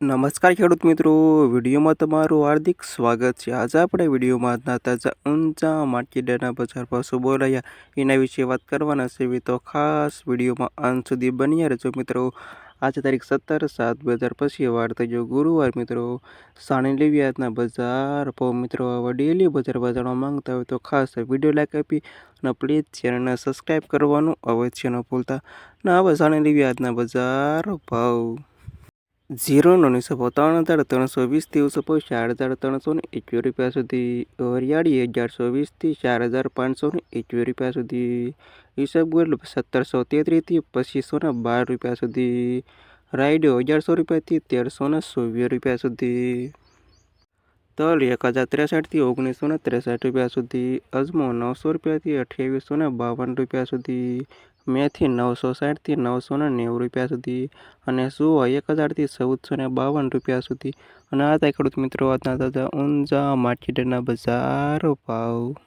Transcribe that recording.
નમસ્કાર ખેડૂત મિત્રો. વિડીયોમાં તમારું હાર્દિક સ્વાગત છે. આજે આપણે વિડીયોમાં તાજા ઊંચા માર્કેટના બજાર શું બોલાયા એના વિશે વાત કરવાના છે. તો ખાસ વિડીયોમાં અંત સુધી બન્યા રહેજો મિત્રો. આજે તારીખ સત્તર સાત બે હજાર પછી વાર થઈ ગુરુવાર મિત્રો. સાણેલી વ્યાજના બજાર ભાવ મિત્રો. હવે ડેલી બજાર બજારમાં માંગતા હોય તો ખાસ વીડિયો લાઈક આપી અને પ્લીઝ ચેનલને સબસ્ક્રાઈબ કરવાનું અવશ્ય ન ભૂલતા. ને હવે સાણેલી વ્યાજના બજાર ભાવ. ઝીરોનો નિશાબો ત્રણ હજાર ત્રણસો વીસથી ઓછો ચાર હજાર ત્રણસો ને એકવીસ રૂપિયા સુધી હરિયાળી અગિયારસો વીસથી ચાર હજાર પાંચસો ને એકવીસ રૂપિયા સુધી ઈસબગુલ સત્તરસો તેત્રીસથી પચીસો ને બાર રૂપિયા સુધી રાયડો અગિયારસો રૂપિયાથી તેરસો ને ચોવીસ રૂપિયા સુધી તલ એક હજાર ત્રેસઠથી ઓગણીસો ને ત્રેસઠ રૂપિયા સુધી અજમો નવસો રૂપિયાથી અઠ્યાવીસો ને બાવન રૂપિયા સુધી મેથી નવસો સાઠથી નવસો ને નેવું રૂપિયા સુધી અને સુઓ એક હજારથી ચૌદસો ને બાવન રૂપિયા સુધી અને આ થાય ખેડૂત મિત્રો આજના તાજા ઊંઝા માર્કેટના બજાર ભાવ